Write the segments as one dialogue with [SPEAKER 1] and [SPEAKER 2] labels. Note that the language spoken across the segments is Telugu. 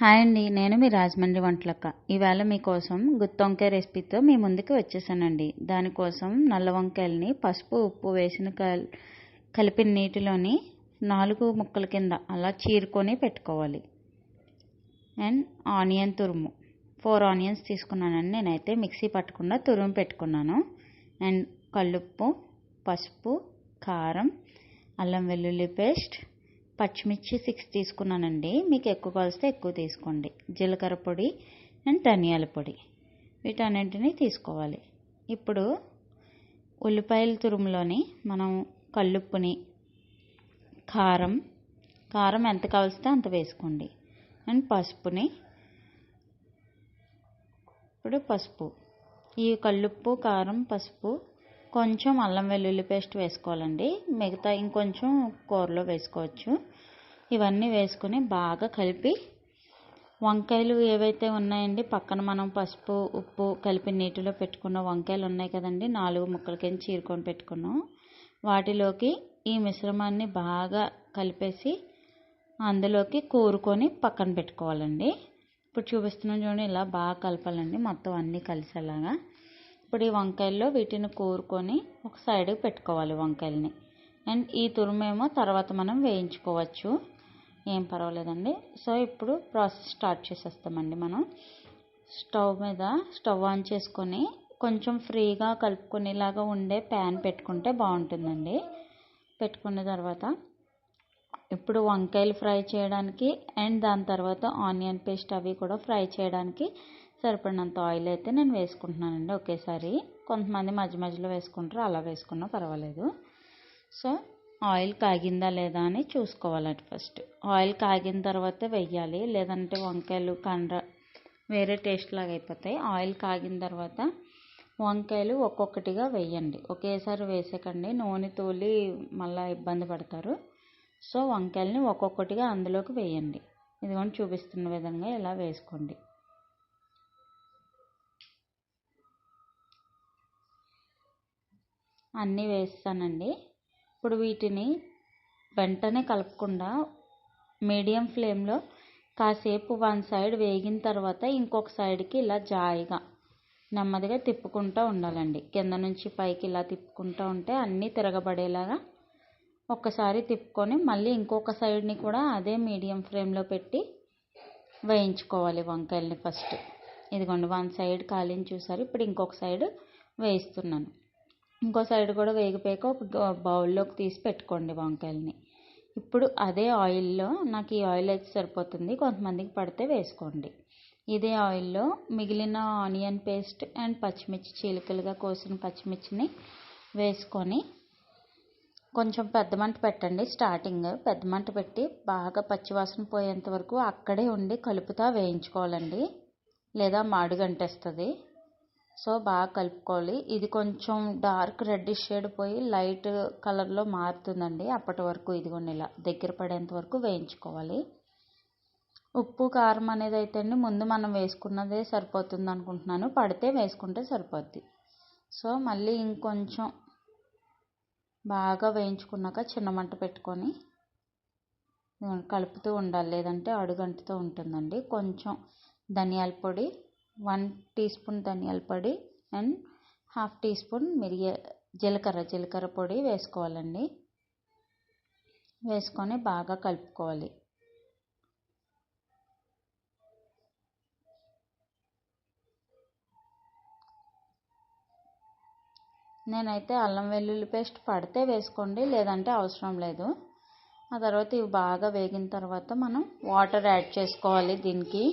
[SPEAKER 1] హాయ్ అండి నేను మీ రాజమండ్రి వంటలక్క. ఈవేళ మీకోసం గుత్తి వంకాయ రెసిపీతో మీ ముందుకు వచ్చేసానండి. దానికోసం నల్ల వంకాయలని పసుపు ఉప్పు వేసిన కల్ కలిపిన నీటిలోని నాలుగు ముక్కల కింద అలా చీరుకొని పెట్టుకోవాలి. అండ్ ఆనియన్ తురుము. ఫోర్ ఆనియన్స్ తీసుకున్నానండి. నేనైతే మిక్సీ పట్టకుండా తురుము పెట్టుకున్నాను. అండ్ కల్లుప్పు పసుపు కారం అల్లం వెల్లుల్లి పేస్ట్ పచ్చిమిర్చి సిక్స్ తీసుకున్నానండి. మీకు ఎక్కువ కలిస్తే ఎక్కువ తీసుకోండి. జీలకర్ర పొడి అండ్ ధనియాల పొడి. వీటన్నింటినీ తీసుకోవాలి. ఇప్పుడు ఉల్లిపాయల తురుములోని మనం కల్లుప్పుని కారం కారం ఎంత కావలిస్తే అంత వేసుకోండి. అండ్ పసుపుని ఇప్పుడు పసుపు. ఈ కల్లుప్పు కారం పసుపు కొంచెం అల్లం వెల్లుల్లి పేస్ట్ వేసుకోవాలండి. మిగతా ఇంకొంచెం కూరలో వేసుకోవచ్చు. ఇవన్నీ వేసుకొని బాగా కలిపి వంకాయలు ఏవైతే ఉన్నాయండి పక్కన మనం పసుపు ఉప్పు కలిపి నీటిలో పెట్టుకున్న వంకాయలు ఉన్నాయి కదండి నాలుగు ముక్కల కింద చీరుకొని పెట్టుకున్నాం. వాటిలోకి ఈ మిశ్రమాన్ని బాగా కలిపేసి అందులోకి కూరుకొని పక్కన పెట్టుకోవాలండి. ఇప్పుడు చూపిస్తున్నాం చూడండి ఇలా బాగా కలపాలండి మొత్తం అన్నీ కలిసేలాగా. ఇప్పుడు ఈ వంకాయల్లో వీటిని కూరుకొని ఒక సైడ్కి పెట్టుకోవాలి వంకాయలని. అండ్ ఈ తురుమేమో తర్వాత మనం వేయించుకోవచ్చు. ఏం పర్వాలేదండి. సో ఇప్పుడు ప్రాసెస్ స్టార్ట్ చేసేస్తామండి మనం. స్టవ్ మీద స్టవ్ ఆన్ చేసుకొని కొంచెం ఫ్రీగా కలుపుకునేలాగా ఉండే ప్యాన్ పెట్టుకుంటే బాగుంటుందండి. పెట్టుకున్న తర్వాత ఇప్పుడు వంకాయలు ఫ్రై చేయడానికి అండ్ దాని తర్వాత ఆనియన్ పేస్ట్ అవి కూడా ఫ్రై చేయడానికి సరిపడినంత ఆయిల్ అయితే నేను వేసుకుంటున్నానండి ఒకేసారి. కొంతమంది మధ్య మధ్యలో వేసుకుంటారు అలా వేసుకున్నా పర్వాలేదు. సో ఆయిల్ కాగిందా లేదా అని చూసుకోవాలండి ఫస్ట్ ఆయిల్ కాగిన తర్వాత వెయ్యాలి లేదంటే వంకాయలు కండ్ర వేరే టేస్ట్ లాగా అయిపోతాయి. ఆయిల్ కాగిన తర్వాత వంకాయలు ఒక్కొక్కటిగా వేయండి. ఒకేసారి వేసేకండి. నూనె తోలి మళ్ళీ ఇబ్బంది పడతారు. సో వంకాయలని ఒక్కొక్కటిగా అందులోకి వేయండి. ఇదిగోండి చూపిస్తున్న విధంగా ఇలా వేసుకోండి. అన్నీ వేస్తానండి. ఇప్పుడు వీటిని వెంటనే కలపకుండా మీడియం ఫ్లేమ్లో కాసేపు వన్ సైడ్ వేగిన తర్వాత ఇంకొక సైడ్కి ఇలా జాయిగా నెమ్మదిగా తిప్పుకుంటూ ఉండాలండి. కింద నుంచి పైకి ఇలా తిప్పుకుంటూ ఉంటే అన్నీ తిరగబడేలాగా ఒక్కసారి తిప్పుకొని మళ్ళీ ఇంకొక సైడ్ని కూడా అదే మీడియం ఫ్లేమ్లో పెట్టి వేయించుకోవాలి వంకాయల్ని ఫస్ట్ ఇదిగోండి వన్ సైడ్ కాలిని చూసారు. ఇప్పుడు ఇంకొక సైడ్ వేయిస్తున్నాను. ఇంకో సైడ్ కూడా వేగిపోయాక ఒక బౌల్లోకి తీసి పెట్టుకోండి వంకాయలని. ఇప్పుడు అదే ఆయిల్లో నాకు ఈ ఆయిల్ అయితే సరిపోతుంది. కొంతమందికి పడితే వేసుకోండి. ఇదే ఆయిల్లో మిగిలిన ఆనియన్ పేస్ట్ అండ్ పచ్చిమిర్చి చీలికలుగా కోసిన పచ్చిమిర్చిని వేసుకొని కొంచెం పెద్ద మంట పెట్టండి. స్టార్టింగ్ పెద్ద మంట పెట్టి బాగా పచ్చివాసన పోయేంత వరకు అక్కడే ఉండి కలుపుతా వేయించుకోవాలండి. లేదా మాడుగంటేస్తుంది సో బాగా కలుపుకోవాలి. ఇది కొంచెం డార్క్ రెడ్డిష్ షేడ్ పోయి లైట్ కలర్లో మారుతుందండి. అప్పటి వరకు ఇదిగోండి ఇలా దగ్గర పడేంత వరకు వేయించుకోవాలి. ఉప్పు కారం అనేది అయితే అండి ముందు మనం వేసుకున్నదే సరిపోతుంది అనుకుంటున్నాను పడితే వేసుకుంటే సరిపోద్ది. సో మళ్ళీ ఇంకొంచెం బాగా వేయించుకున్నాక చిన్న మంట పెట్టుకొని కలుపుతూ ఉండాలి. లేదంటే అడుగంటుతూ ఉంటుందండి. కొంచెం ధనియాల పొడి వన్ టీ స్పూన్ ధనియాల పొడి అండ్ హాఫ్ టీ స్పూన్ మిరియ జీలకర్ర జీలకర్ర పొడి వేసుకోవాలండి. వేసుకొని బాగా కలుపుకోవాలి. నేనైతే అల్లం వెల్లుల్లి పేస్ట్ పడితే వేసుకోండి లేదంటే అవసరం లేదు. ఆ తర్వాత ఇవి బాగా వేగిన తర్వాత మనం వాటర్ యాడ్ చేసుకోవాలి దీనికి.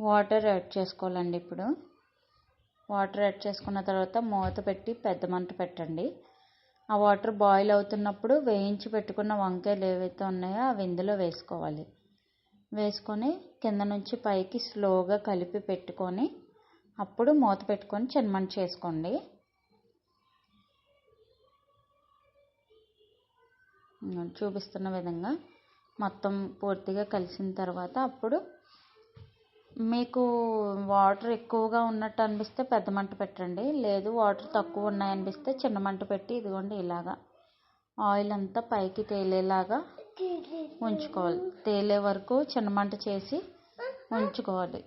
[SPEAKER 1] వాటర్ యాడ్ చేసుకోవాలండి ఇప్పుడు. వాటర్ యాడ్ చేసుకున్న తర్వాత మూత పెట్టి పెద్ద మంట పెట్టండి. ఆ వాటర్ బాయిల్ అవుతున్నప్పుడు వేయించి పెట్టుకున్న వంకాయలు ఏవైతే ఉన్నాయో అవి ఇందులో వేసుకోవాలి. వేసుకొని కింద నుంచి పైకి స్లోగా కలిపి పెట్టుకొని అప్పుడు మూత పెట్టుకొని చిన్నమంట చేసుకోండి. చూపిస్తున్న విధంగా మొత్తం పూర్తిగా కలిసిన తర్వాత అప్పుడు మీకు వాటర్ ఎక్కువగా ఉన్నట్టు అనిపిస్తే పెద్ద మంట పెట్టండి. లేదు వాటర్ తక్కువ ఉన్నాయనిపిస్తే చిన్న మంట పెట్టి ఇదిగోండి ఇలాగా ఆయిల్ అంతా పైకి తేలేలాగా ఉంచుకోవాలి. తేలే వరకు చిన్న మంట చేసి ఉంచుకోవాలి.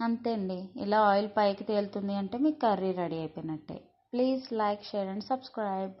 [SPEAKER 1] అంతే అండి ఇలా ఆయిల్ పైకి తేలుతుంది అంటే మీకు కర్రీ రెడీ అయిపోయినట్టే. Please like share and subscribe.